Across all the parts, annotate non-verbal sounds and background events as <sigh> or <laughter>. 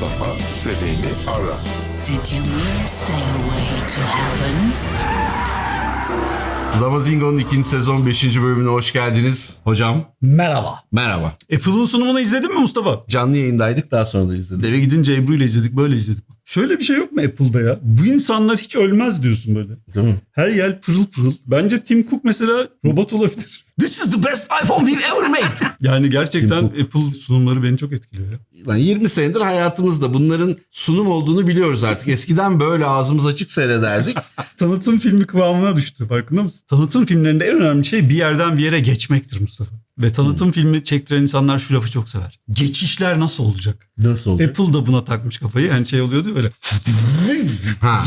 Mustafa seveni ara. Did you mean stairway to heaven? Zamazingo'nun ikinci sezon 5. bölümüne hoş geldiniz. Hocam Merhaba. merhaba. Apple'ın sunumunu izledin mi Mustafa? Canlı yayındaydık daha sonra da izledik. Eve gidince Ebru ile izledik böyle izledik. Şöyle bir şey yok mu Apple'da ya? Bu insanlar hiç ölmez diyorsun böyle. Değil mi? Her yer pırıl pırıl. Bence Tim Cook mesela robot olabilir. This is the best iPhone we've ever made. Yani gerçekten Tim Apple sunumları beni çok etkiliyor ya. Lan 20 senedir hayatımızda bunların sunum olduğunu biliyoruz artık. <laughs> Eskiden böyle ağzımız açık seyrederdik. <laughs> Tanıtım filmi kıvamına düştü farkında mısın? Tanıtım filmlerinde en önemli şey bir yerden bir yere geçmektir Mustafa. Ve tanıtım filmi çektiren insanlar şu lafı çok sever. Geçişler nasıl olacak? Nasıl olacak? Apple da buna takmış kafayı. Yani şey oluyordu ya böyle. <laughs> Ha.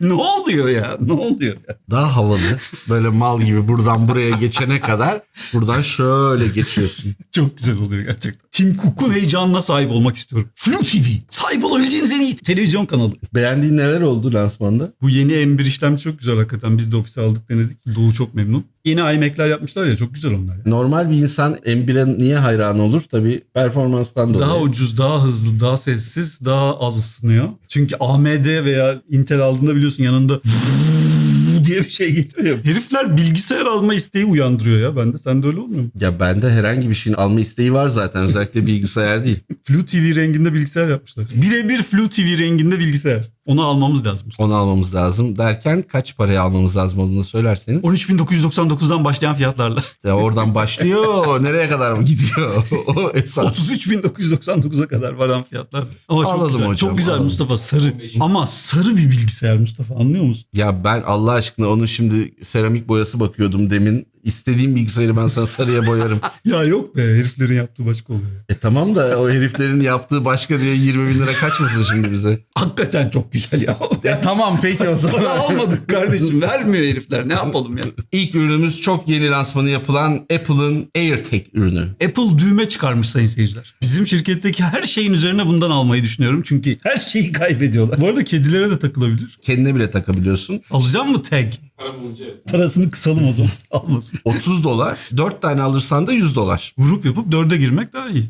ne oluyor ya? Ne oluyor ya? Daha havalı. Böyle mal gibi buradan buraya geçene kadar buradan şöyle geçiyorsun. Çok güzel oluyor gerçekten. Tim Cook'un heyecanına sahip olmak istiyorum. Flu TV. Sahip olabileceğiniz en iyi televizyon kanalı. Beğendiğin neler oldu lansmanda? Bu yeni M1 işlemci çok güzel hakikaten. Biz de ofise aldık denedik. Doğu çok memnun. Yeni iMac'ler yapmışlar ya çok güzel onlar. ya. Normal bir insan M1'e niye hayran olur? Tabii performanstan dolayı. Daha ucuz, daha hızlı, daha sessiz, daha az ısınıyor. Çünkü AMD veya Intel aldığında biliyorsun yanında diye bir şey geliyor ya. Herifler bilgisayar alma isteği uyandırıyor ya bende. Sende öyle olmuyor mu? Ya bende herhangi bir şeyin alma isteği var zaten. Özellikle bilgisayar değil. Flu TV renginde bilgisayar yapmışlar. Birebir Flu TV renginde bilgisayar. Onu almamız lazım. Onu almamız lazım derken kaç paraya almamız lazım olduğunu söylerseniz. 13.999'dan başlayan fiyatlarla. Ya oradan başlıyor <laughs> nereye kadar mı gidiyor o esas. 33.999'a kadar varan fiyatlar. Ama çok Anladım güzel. hocam, çok güzel anladım. Mustafa sarı. Ama sarı bir bilgisayar Mustafa anlıyor musun? Ya ben Allah aşkına onun şimdi seramik boyası bakıyordum demin. İstediğim bilgisayarı ben sana sarıya boyarım. <laughs> Ya yok be heriflerin yaptığı başka oluyor. ya. e tamam da o heriflerin yaptığı başka diye 20 bin lira kaçmasın şimdi bize. Hakikaten çok güzel ya. E tamam peki o Para almadık kardeşim. Vermiyor herifler. Ne yapalım ya? İlk ürünümüz çok yeni lansmanı yapılan Apple'ın AirTag ürünü. Apple düğme çıkarmış sayın seyirciler. Bizim şirketteki her şeyin üzerine bundan almayı düşünüyorum. Çünkü her şeyi kaybediyorlar. Bu arada kedilere de takılabilir. Kendine bile takabiliyorsun. Alacağım mı tag? Parasını kısalım o zaman. <laughs> Almasın. 30 dolar. 4 tane alırsan da 100 dolar. Grup yapıp dörde girmek daha iyi.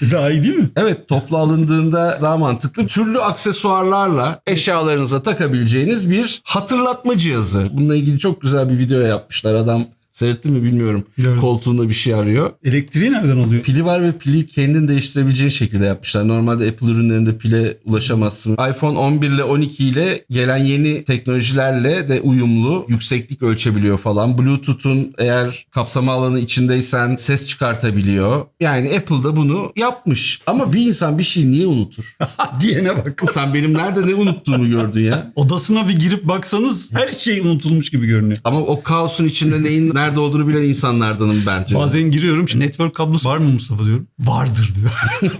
Daha iyi değil mi? Evet toplu alındığında daha mantıklı. Türlü aksesuarlarla eşyalarınıza takabileceğiniz bir hatırlatma cihazı. Bununla ilgili çok güzel bir video yapmışlar. Adam seyretti mi bilmiyorum. Biliyorum. Koltuğunda bir şey arıyor. Elektriği nereden alıyor? Pili var ve pili kendin değiştirebileceğin şekilde yapmışlar. Normalde Apple ürünlerinde pile ulaşamazsın. iPhone 11 ile 12 ile gelen yeni teknolojilerle de uyumlu. Yükseklik ölçebiliyor falan. Bluetooth'un eğer kapsama alanı içindeysen ses çıkartabiliyor. Yani Apple da bunu yapmış. Ama bir insan bir şeyi niye unutur? <laughs> Diyene bak. Sen benim nerede ne unuttuğumu gördün ya. Odasına bir girip baksanız her şey unutulmuş gibi görünüyor. Ama o kaosun içinde neyin nerede <laughs> olduğunu bilen insanlardanım ben. Bazen giriyorum. Network kablosu var mı Mustafa diyorum. Vardır diyor. <laughs>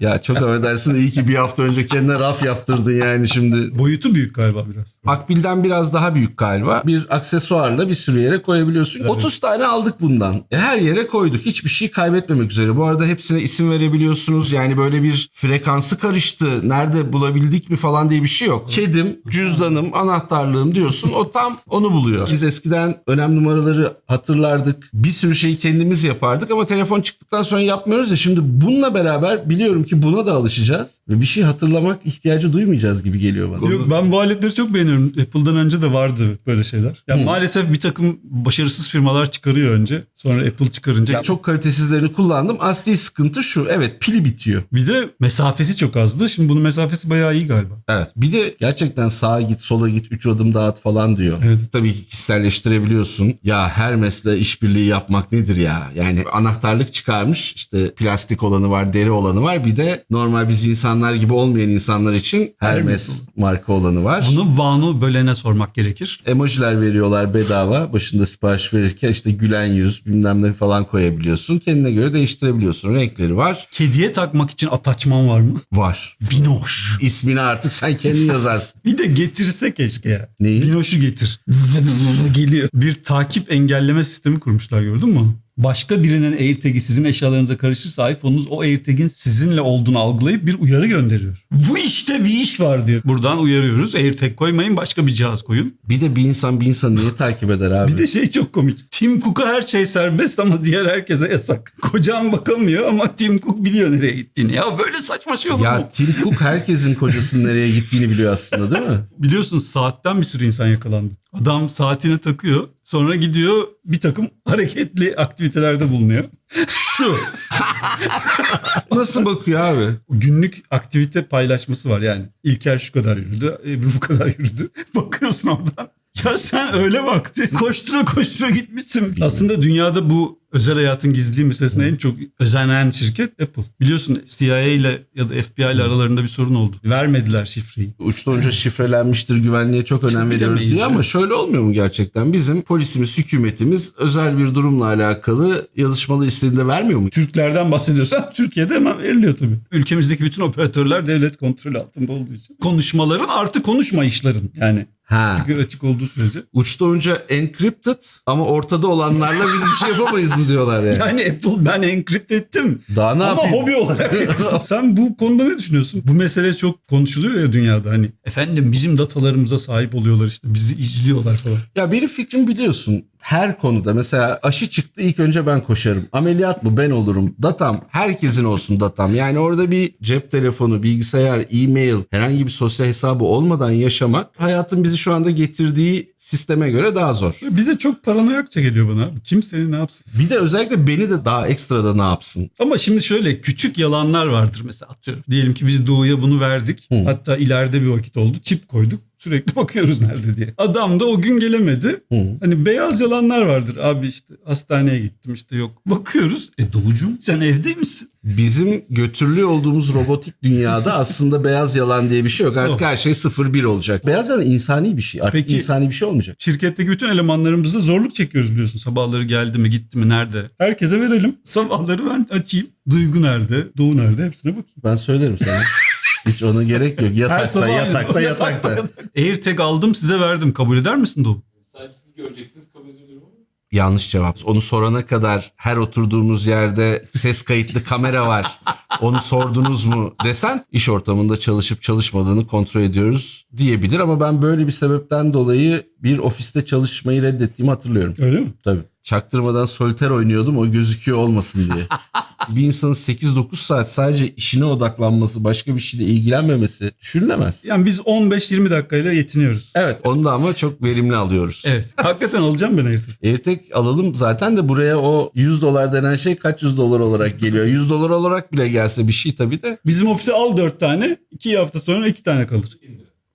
Ya çok affedersin iyi ki bir hafta önce kendine raf yaptırdın yani şimdi. Boyutu büyük galiba biraz. Akbil'den biraz daha büyük galiba. Bir aksesuarla bir sürü yere koyabiliyorsun. 30 tane aldık bundan. E, Her yere koyduk. Hiçbir şey kaybetmemek üzere. Bu arada hepsine isim verebiliyorsunuz. Yani böyle bir frekansı karıştı. Nerede bulabildik mi falan diye bir şey yok. Kedim, cüzdanım, anahtarlığım diyorsun. O tam onu buluyor. Biz eskiden önemli numaraları hatırlardık. Bir sürü şeyi kendimiz yapardık ama telefon çıktıktan sonra yapmıyoruz ya. Şimdi bununla beraber biliyorum ki buna da alışacağız. Ve bir şey hatırlamak ihtiyacı duymayacağız gibi geliyor bana. Yok, ben bu aletleri çok beğeniyorum. Apple'dan önce de vardı böyle şeyler. Yani maalesef bir takım başarısız firmalar çıkarıyor önce. Sonra Apple çıkarınca. Ya çok kalitesizlerini kullandım. Asli sıkıntı şu. Evet pili bitiyor. Bir de mesafesi çok azdı. Şimdi bunun mesafesi bayağı iyi galiba. Evet. Bir de gerçekten sağa git, sola git, 3 adım daha at falan diyor. Evet. Tabii ki kişiselleştirebiliyorsun. Ya Hermes'le işbirliği yapmak nedir ya? Yani anahtarlık çıkarmış. İşte plastik olanı var, deri olanı var. Bir de normal biz insanlar gibi olmayan insanlar için Hermes, Hermes marka olanı var. Bunu Banu Bölen'e sormak gerekir. Emojiler veriyorlar bedava. Başında sipariş verirken işte gülen yüz bilmem ne falan koyabiliyorsun. Kendine göre değiştirebiliyorsun. Renkleri var. Kediye takmak için ataçman var mı? Var. Binoş. İsmini artık sen kendin yazarsın. <laughs> Bir de getirse keşke ya. Neyi? Binoş'u getir. <laughs> Geliyor. Bir takip engelleme sistemi kurmuşlar gördün mü? başka birinin AirTag'i sizin eşyalarınıza karışırsa iPhone'unuz o AirTag'in sizinle olduğunu algılayıp bir uyarı gönderiyor. Bu işte bir iş var diyor. Buradan uyarıyoruz. AirTag koymayın başka bir cihaz koyun. Bir de bir insan bir insanı niye takip eder abi? Bir de şey çok komik. Tim Cook'a her şey serbest ama diğer herkese yasak. Kocam bakamıyor ama Tim Cook biliyor nereye gittiğini. Ya böyle saçma şey olur mu? ya Tim Cook herkesin kocasının nereye gittiğini biliyor aslında değil mi? Biliyorsunuz saatten bir sürü insan yakalandı. Adam saatine takıyor. Sonra gidiyor bir takım hareketli aktivitelerde bulunuyor. Şu Nasıl bakıyor abi? günlük aktivite paylaşması var yani. İlker şu kadar yürüdü, Ebru bu kadar yürüdü. <laughs> Bakıyorsun oradan. Ya sen öyle baktı. Koştura koştura gitmişsin. Aslında dünyada bu özel hayatın gizliliği meselesine en çok özenen şirket Apple. Biliyorsun CIA ile ya da FBI ile aralarında bir sorun oldu. Vermediler şifreyi. Uçtan uca şifrelenmiştir güvenliğe çok önem veriyoruz Bilemeyiz diyor ama şöyle olmuyor mu gerçekten? Bizim polisimiz, hükümetimiz özel bir durumla alakalı yazışmalı istediğinde vermiyor mu? Türklerden bahsediyorsan <laughs> Türkiye'de hemen veriliyor tabii. Ülkemizdeki bütün operatörler devlet kontrolü altında olduğu için. Konuşmaların artı konuşma işlerin yani. Ha. Speaker açık olduğu sürece. Uçta uca encrypted ama ortada olanlarla biz bir şey yapamayız mı diyorlar yani. Yani Apple ben encrypt ettim. Daha ne Ama yapayım? hobi olarak <laughs> ettim. Sen bu konuda ne düşünüyorsun? Bu mesele çok konuşuluyor ya dünyada hani. Efendim bizim datalarımıza sahip oluyorlar işte. Bizi izliyorlar falan. Ya benim fikrim biliyorsun her konuda mesela aşı çıktı ilk önce ben koşarım. Ameliyat mı ben olurum. Datam herkesin olsun datam. Yani orada bir cep telefonu, bilgisayar, e-mail herhangi bir sosyal hesabı olmadan yaşamak hayatın bizi şu anda getirdiği sisteme göre daha zor. Bir de çok paranoyakça geliyor bana. abi. Kim seni ne yapsın? Bir de özellikle beni de daha ekstra da ne yapsın? Ama şimdi şöyle küçük yalanlar vardır mesela atıyorum. Diyelim ki biz Doğu'ya bunu verdik. Hı. Hatta ileride bir vakit oldu. Çip koyduk. Sürekli <laughs> bakıyoruz nerede diye. Adam da o gün gelemedi. Hı. Hani beyaz yalanlar vardır. Abi işte hastaneye gittim işte yok. Bakıyoruz. E Doğucum sen evde misin? Bizim götürülü olduğumuz robotik dünyada aslında beyaz yalan diye bir şey yok. Artık her şey 0-1 olacak. Beyaz yalan insani bir şey. Artık Peki- insani bir şey olmayacak. Şirketteki bütün elemanlarımızla zorluk çekiyoruz biliyorsun. Sabahları geldi mi gitti mi nerede? Herkese verelim. Sabahları ben açayım. Duygu nerede? Doğu nerede? Hepsine bakayım. Ben söylerim sana. Hiç ona gerek yok. Yatakta, yatakta, yatakta. AirTag aldım size verdim. Kabul eder misin Doğu? Sadece siz göreceksiniz kabul ediyorum ama. Yanlış cevap. Onu sorana kadar her oturduğumuz yerde ses kayıtlı kamera var. Onu sordunuz mu desen iş ortamında çalışıp çalışmadığını kontrol ediyoruz diyebilir ama ben böyle bir sebepten dolayı bir ofiste çalışmayı reddettiğimi hatırlıyorum. Öyle mi? Tabii. Çaktırmadan soliter oynuyordum o gözüküyor olmasın diye. <laughs> bir insanın 8-9 saat sadece işine odaklanması, başka bir şeyle ilgilenmemesi düşünülemez. Yani biz 15-20 dakikayla yetiniyoruz. Evet onu da ama çok verimli alıyoruz. Evet. Hakikaten alacağım ben AirTag. <laughs> AirTag alalım zaten de buraya o 100 dolar denen şey kaç yüz dolar olarak geliyor. 100 dolar olarak bile gelse bir şey tabii de. Bizim ofise al 4 tane. 2 hafta sonra 2 tane kalır.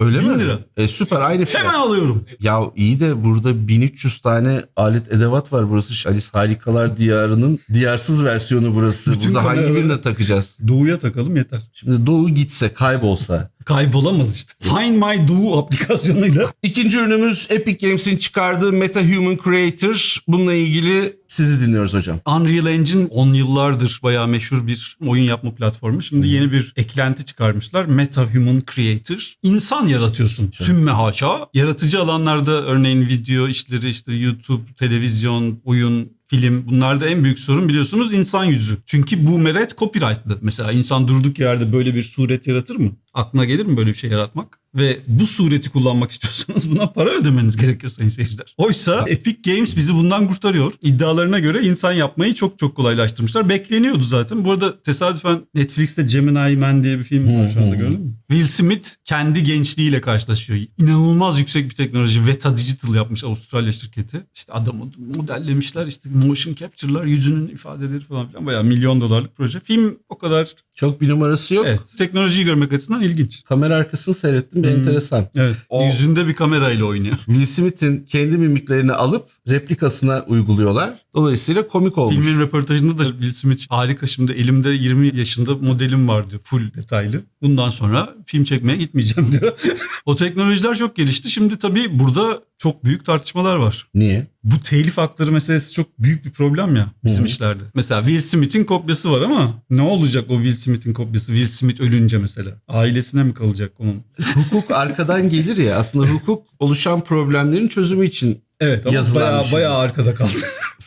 Öyle Bin mi? lira. E, süper aynı fiyat. Hemen alıyorum. Ya iyi de burada 1300 tane alet edevat var. Burası Alice Harikalar Diyarı'nın diyarsız versiyonu burası. Bütün burada hangi kameraları- birine takacağız? Doğu'ya takalım yeter. Şimdi Doğu gitse kaybolsa. Kaybolamaz işte. Find My Doğu aplikasyonuyla. İkinci ürünümüz Epic Games'in çıkardığı Meta Human Creator. Bununla ilgili sizi dinliyoruz hocam. Unreal Engine 10 yıllardır bayağı meşhur bir oyun yapma platformu. Şimdi yeni bir eklenti çıkarmışlar. Meta Human Creator. İnsan yaratıyorsun. Sümme haşa. Yaratıcı alanlarda örneğin video işleri işte YouTube, televizyon, oyun, film bunlarda en büyük sorun biliyorsunuz insan yüzü. Çünkü bu meret copyrightlı. Mesela insan durduk yerde böyle bir suret yaratır mı? Aklına gelir mi böyle bir şey yaratmak? Ve bu sureti kullanmak istiyorsanız buna para ödemeniz gerekiyor sayın seyirciler. Oysa Epic Games bizi bundan kurtarıyor. İddialarına göre insan yapmayı çok çok kolaylaştırmışlar. Bekleniyordu zaten. Bu arada tesadüfen Netflix'te Gemini Man diye bir film var şu anda gördün mü? Will Smith kendi gençliğiyle karşılaşıyor. İnanılmaz yüksek bir teknoloji. Veta Digital yapmış Avustralya şirketi. İşte adamı modellemişler işte motion capture'lar yüzünün ifadeleri falan filan. Bayağı milyon dolarlık proje. Film o kadar Çok bir numarası yok. evet, teknolojiyi görmek açısından ilginç. Kamera arkasını seyrettim bir Hmm. enteresan. Evet. O- Yüzünde bir kamerayla oynuyor. Will Smith'in kendi mimiklerini alıp replikasına uyguluyorlar. Dolayısıyla komik olmuş. Filmin röportajında da Will Smith harika şimdi elimde 20 yaşında modelim var diyor full detaylı. Bundan sonra film çekmeye gitmeyeceğim diyor. <laughs> o teknolojiler çok gelişti. Şimdi tabii burada çok büyük tartışmalar var. Niye? Bu telif hakları meselesi çok büyük bir problem ya bizim Hı hı. işlerde. Mesela Will Smith'in kopyası var ama ne olacak o Will Smith'in kopyası? Will Smith ölünce mesela. Ailesine mi kalacak onun? <laughs> Hukuk arkadan gelir ya aslında hukuk oluşan problemlerin çözümü için Evet ama Yazılan bayağı, şey. bayağı arkada kaldı.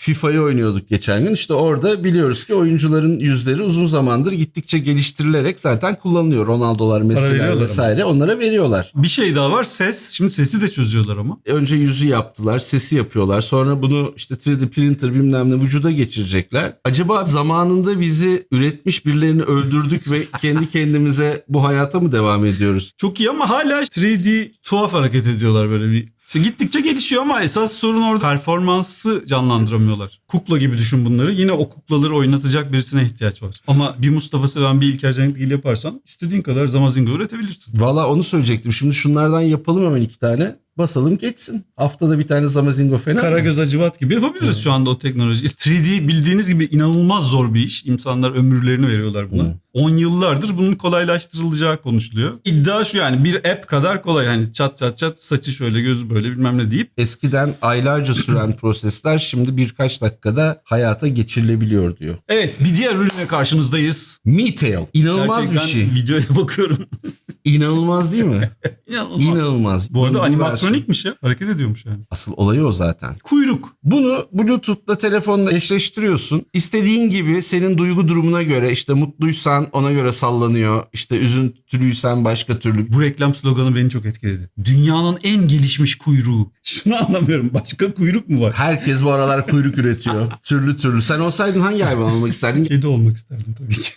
FIFA'yı oynuyorduk geçen gün. İşte orada biliyoruz ki oyuncuların yüzleri uzun zamandır gittikçe geliştirilerek zaten kullanılıyor. Ronaldo'lar, Messi'ler vesaire onlara veriyorlar. bir şey daha var ses. Şimdi sesi de çözüyorlar ama. Önce yüzü yaptılar, sesi yapıyorlar. Sonra bunu işte 3D printer bilmem ne vücuda geçirecekler. Acaba zamanında bizi üretmiş birilerini öldürdük ve kendi kendimize bu hayata mı devam ediyoruz? Çok iyi ama hala 3D tuhaf hareket ediyorlar böyle bir. İşte gittikçe gelişiyor ama esas sorun orada performansı canlandıramıyorlar. Kukla gibi düşün bunları. Yine o kuklaları oynatacak birisine ihtiyaç var. Ama bir Mustafa Seven bir İlker Cenkgil yaparsan istediğin kadar Zamazingo üretebilirsin. Valla onu söyleyecektim. Şimdi şunlardan yapalım hemen iki tane. Basalım geçsin. Haftada bir tane Zamazingo fena. Karagöz Acıvat gibi yapabiliriz şu anda o teknoloji. 3D bildiğiniz gibi inanılmaz zor bir iş. İnsanlar ömürlerini veriyorlar buna. Hı. 10 yıllardır bunun kolaylaştırılacağı konuşuluyor. İddia şu yani bir app kadar kolay. Yani çat çat çat saçı şöyle gözü böyle bilmem ne deyip Eskiden aylarca süren prosesler şimdi birkaç dakikada hayata geçirilebiliyor diyor. Evet bir diğer ürüne karşınızdayız. MeTail. İnanılmaz Gerçekten bir şey. videoya bakıyorum. <laughs> İnanılmaz değil mi? <laughs> İnanılmaz. İnanılmaz. Bu arada Bunun animatronikmiş ya. Hareket ediyormuş yani. Asıl olayı o zaten. Kuyruk. Bunu Bluetooth'la telefonla eşleştiriyorsun. İstediğin gibi senin duygu durumuna göre işte mutluysan ona göre sallanıyor. İşte üzüntülüysen başka türlü. Bu reklam sloganı beni çok etkiledi. Dünyanın en gelişmiş kuyruğu. <laughs> Şunu anlamıyorum. Başka kuyruk mu var? Herkes bu aralar kuyruk üretiyor. <laughs> türlü türlü. Sen olsaydın hangi hayvan olmak isterdin? Kedi olmak isterdim tabii ki.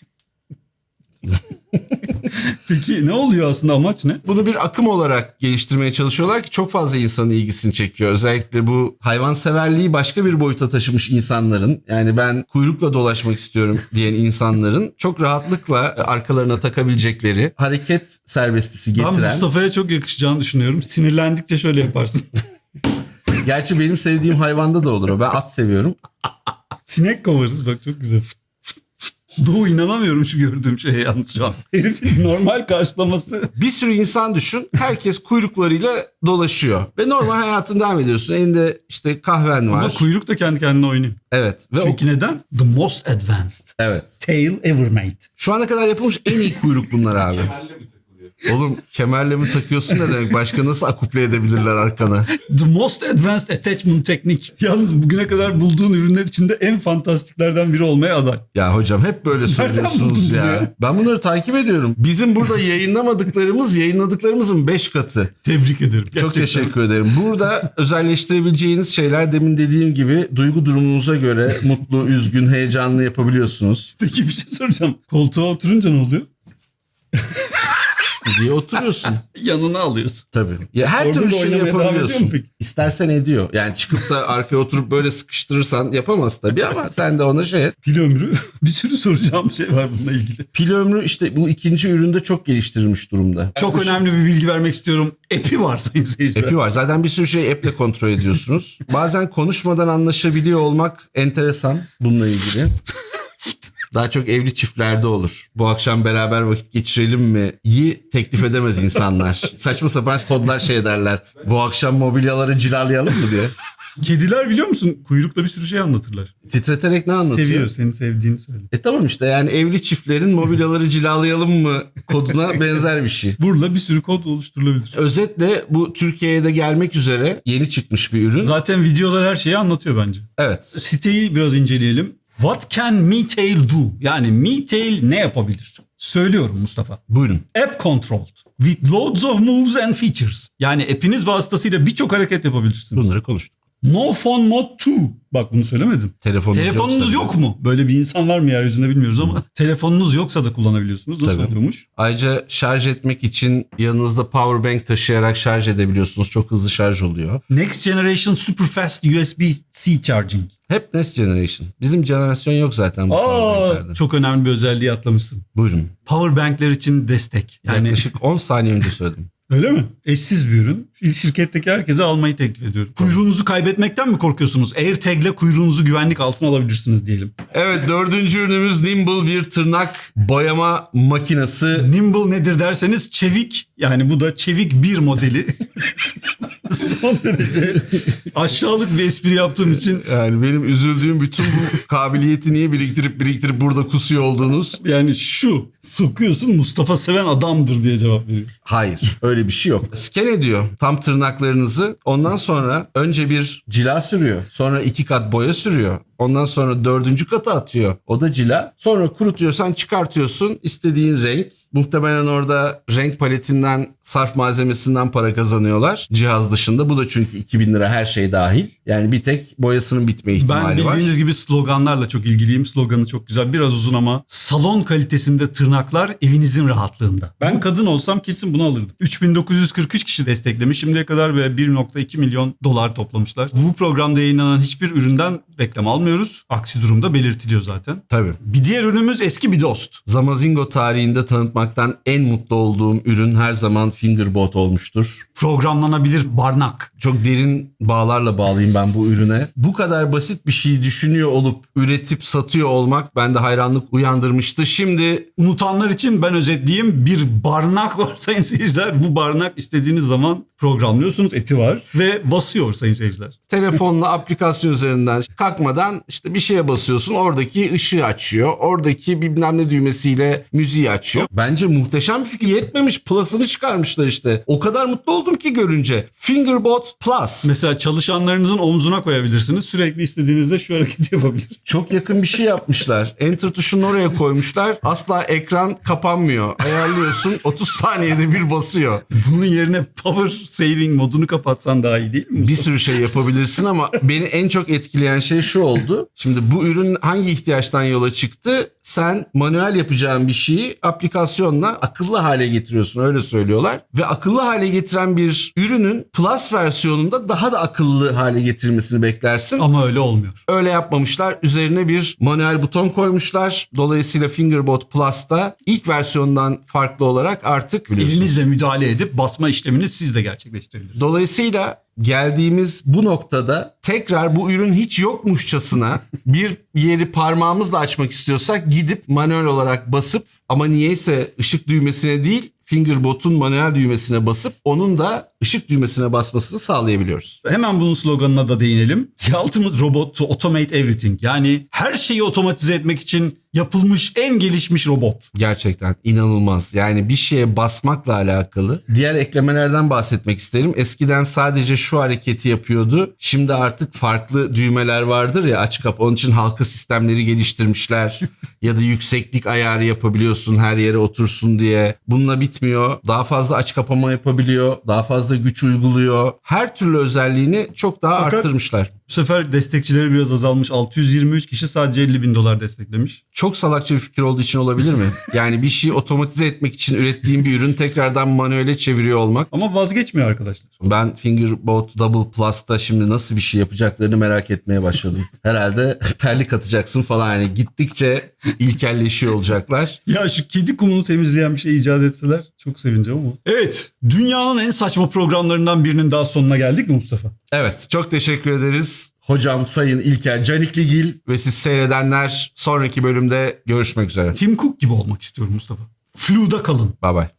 <laughs> Peki ne oluyor aslında amaç ne? Bunu bir akım olarak geliştirmeye çalışıyorlar ki çok fazla insanın ilgisini çekiyor. Özellikle bu hayvanseverliği başka bir boyuta taşımış insanların yani ben kuyrukla dolaşmak istiyorum diyen insanların çok rahatlıkla arkalarına takabilecekleri hareket serbestisi Ben getiren. Mustafa'ya çok yakışacağını düşünüyorum. Sinirlendikçe şöyle yaparsın. Gerçi benim sevdiğim hayvanda da olur o. Ben at seviyorum. Sinek kovarız bak çok güzel. Doğu inanamıyorum şu gördüğüm şeye yalnız şu an. <laughs> Herifin normal karşılaması. Bir sürü insan düşün. Herkes kuyruklarıyla dolaşıyor. Ve normal hayatın devam ediyorsun. Elinde işte kahven var. Ama kuyruk da kendi kendine oynuyor. Evet. Ve o, Çünkü neden? The most advanced evet. tail ever made. Şu ana kadar yapılmış en iyi kuyruk bunlar abi. Oğlum kemerle mi takıyorsun ne demek? Başka nasıl akuple edebilirler arkana? The most advanced attachment teknik. Yalnız bugüne kadar bulduğun ürünler içinde en fantastiklerden biri olmaya aday. Ya hocam hep böyle söylüyorsunuz ya. ya? Ben bunları takip ediyorum. Bizim burada yayınlamadıklarımız yayınladıklarımızın 5 katı. Tebrik ederim. Çok Gerçekten. teşekkür ederim. Burada özelleştirebileceğiniz şeyler demin dediğim gibi duygu durumunuza göre mutlu, <laughs> üzgün, heyecanlı yapabiliyorsunuz Peki bir şey soracağım. Koltuğa oturunca ne oluyor? Diye oturuyorsun. <laughs> Yanına alıyorsun. Tabii. Ya her Orada türlü da şey oynamaya devam ediyor yapabiliyorsun. peki? İstersen ediyor. Yani çıkıp da arkaya oturup böyle sıkıştırırsan yapamaz tabii ama sen de ona şey et. Pil ömrü. <laughs> bir sürü soracağım şey var bununla ilgili. Pil ömrü işte bu ikinci üründe çok geliştirilmiş durumda. Çok önemli bir bilgi vermek istiyorum. Epi var sayın seyirciler. App'i var. Zaten bir sürü şey app'le kontrol ediyorsunuz. Bazen konuşmadan anlaşabiliyor olmak enteresan bununla ilgili. <laughs> Daha çok evli çiftlerde olur. Bu akşam beraber vakit geçirelim mi? İyi teklif edemez insanlar. <laughs> Saçma sapan kodlar şey ederler. Bu akşam mobilyaları cilalayalım mı diye. Kediler biliyor musun? Kuyrukla bir sürü şey anlatırlar. Titreterek ne anlatıyor? Seviyor. Seni sevdiğini söyle. E tamam işte yani evli çiftlerin mobilyaları cilalayalım mı koduna <laughs> benzer bir şey. Burla bir sürü kod oluşturulabilir. Özetle bu Türkiye'ye de gelmek üzere yeni çıkmış bir ürün. Zaten videolar her şeyi anlatıyor bence. Evet. Siteyi biraz inceleyelim. What can MeTail do? Yani MeTail ne yapabilir? Söylüyorum Mustafa. Buyurun. App controlled with loads of moves and features. Yani app'iniz vasıtasıyla birçok hareket yapabilirsiniz. Bunları konuştuk. No phone mode 2. Bak bunu söylemedim. Telefonunuz, Telefonunuz yok mu? Böyle bir insan var mı yeryüzünde bilmiyoruz ama <laughs> telefonunuz yoksa da kullanabiliyorsunuz. Nasıl Tabii. oluyormuş? Ayrıca şarj etmek için yanınızda power bank taşıyarak şarj edebiliyorsunuz. Çok hızlı şarj oluyor. Next Generation Super Fast USB-C Charging. Hep Next Generation. Bizim jenerasyon yok zaten bu Aa, çok önemli bir özelliği atlamışsın. Buyurun. Power bankler için destek. Yani Yaklaşık 10 saniye önce söyledim. <laughs> öyle mi? Eşsiz bir ürün. Şirketteki herkese almayı teklif ediyorum. Kuyruğunuzu kaybetmekten mi korkuyorsunuz? AirTag'le kuyruğunuzu güvenlik altına alabilirsiniz diyelim. Evet dördüncü ürünümüz Nimble bir tırnak boyama makinesi. Nimble nedir derseniz çevik yani bu da çevik bir modeli. <laughs> Son derece aşağılık bir espri yaptığım için Yani benim üzüldüğüm bütün bu kabiliyeti niye biriktirip biriktirip burada kusuyor olduğunuz. yani şu sokuyorsun Mustafa seven adamdır diye cevap veriyor. Hayır öyle bir şey yok. Scan ediyor tam tırnaklarınızı. Ondan sonra önce bir cila sürüyor. Sonra iki kat boya sürüyor. Ondan sonra dördüncü katı atıyor. O da cila. Sonra kurutuyorsan çıkartıyorsun istediğin renk. Muhtemelen orada renk paletinden, sarf malzemesinden para kazanıyorlar. Cihaz dışında. Bu da çünkü 2000 lira her şey dahil. Yani bir tek boyasının bitme Ben ihtimali var. bildiğiniz gibi sloganlarla çok ilgiliyim. Sloganı çok güzel. Biraz uzun ama salon kalitesinde tırnaklar evinizin rahatlığında. Ben kadın olsam kesin bunu alırdım. 3943 kişi desteklemiş şimdiye kadar ve 1.2 milyon dolar toplamışlar. Bu programda yayınlanan hiçbir üründen reklam almıyoruz. Aksi durumda belirtiliyor zaten. Tabii. Bir diğer ürünümüz eski bir dost. Zamazingo tarihinde tanıtmaktan en mutlu olduğum ürün her zaman Fingerbot olmuştur. Programlanabilir barnak. Çok derin bağlarla bağlıyım ben bu ürüne. Bu kadar basit bir şeyi düşünüyor olup üretip satıyor olmak bende hayranlık uyandırmıştı. Şimdi Unutanlar için ben özetleyeyim. Bir barnak var <laughs> sayın seyirciler. Bu barnak istediğiniz zaman programlıyorsunuz. Epi var ve basıyor sayın seyirciler. telefonla aplikasyon üzerinden kalkmadan işte bir şeye basıyorsun. Oradaki ışığı açıyor. Oradaki bilmem ne düğmesiyle müziği açıyor. Bence muhteşem bir fikir. Yetmemiş. Plus'ını çıkarmışlar işte. O kadar mutlu oldum ki görünce. Fingerbot Plus. Mesela çalışanlarınızın omzuna koyabilirsiniz. Sürekli istediğinizde şu hareketi <laughs> yapabilir. Çok yakın bir şey yapmışlar. Enter tuşunu oraya koymuşlar. Asla ekran kapanmıyor. Ayarlıyorsun <laughs> 30 saniyede bir basıyor. Bunun yerine power saving modunu kapatsan daha iyi değil mi? Bir sürü şey yapabilirsin ama beni en çok etkileyen şey şu oldu. Şimdi bu ürün hangi ihtiyaçtan yola çıktı? Sen manuel yapacağın bir şeyi aplikasyonla akıllı hale getiriyorsun öyle söylüyorlar. Ve akıllı hale getiren bir ürünün Plus versiyonunda daha da akıllı hale getirmesini beklersin. Ama öyle olmuyor. Öyle yapmamışlar. Üzerine bir manuel buton koymuşlar. Dolayısıyla Fingerbot Plus'ta ilk versiyondan farklı olarak artık biliyorsunuz. Elinizle müdahale edip basma işlemini siz de gerçekleştirebilirsiniz. Dolayısıyla geldiğimiz bu noktada tekrar bu ürün hiç yokmuşçasına bir yeri parmağımızla açmak istiyorsak gidip manuel olarak basıp ama niyeyse ışık düğmesine değil Fingerbot'un manuel düğmesine basıp onun da ışık düğmesine basmasını sağlayabiliyoruz. Hemen bunun sloganına da değinelim. The Ultimate Robot to Automate Everything. Yani her şeyi otomatize etmek için yapılmış en gelişmiş robot. Gerçekten inanılmaz. Yani bir şeye basmakla alakalı. Diğer eklemelerden bahsetmek isterim. Eskiden sadece şu hareketi yapıyordu. Şimdi artık farklı düğmeler vardır ya aç kap. Onun için halka sistemleri geliştirmişler. <laughs> ya da yükseklik ayarı yapabiliyorsun her yere otursun diye. Bununla bitmiyor. Daha fazla aç kapama yapabiliyor. Daha fazla güç uyguluyor. Her türlü özelliğini çok daha Fakat- arttırmışlar. Bu sefer destekçileri biraz azalmış. 623 kişi sadece 50 bin dolar desteklemiş. Çok salakça bir fikir olduğu için olabilir mi? <laughs> Yani bir şeyi otomatize etmek için ürettiğim bir ürün tekrardan manuele çeviriyor olmak. Ama vazgeçmiyor arkadaşlar. Ben Fingerbot Double Plus'ta şimdi nasıl bir şey yapacaklarını merak etmeye başladım. <laughs> Herhalde terlik atacaksın falan yani gittikçe ilkelleşiyor olacaklar. Ya şu kedi kumunu temizleyen bir şey icat etseler çok sevineceğim ama. Evet. Dünyanın en saçma programlarından birinin daha sonuna geldik mi Mustafa? Evet çok teşekkür ederiz. Hocam Sayın İlker Canikligil ve siz seyredenler sonraki bölümde görüşmek üzere. Tim Cook gibi olmak istiyorum Mustafa. Flu'da kalın. Bye bye.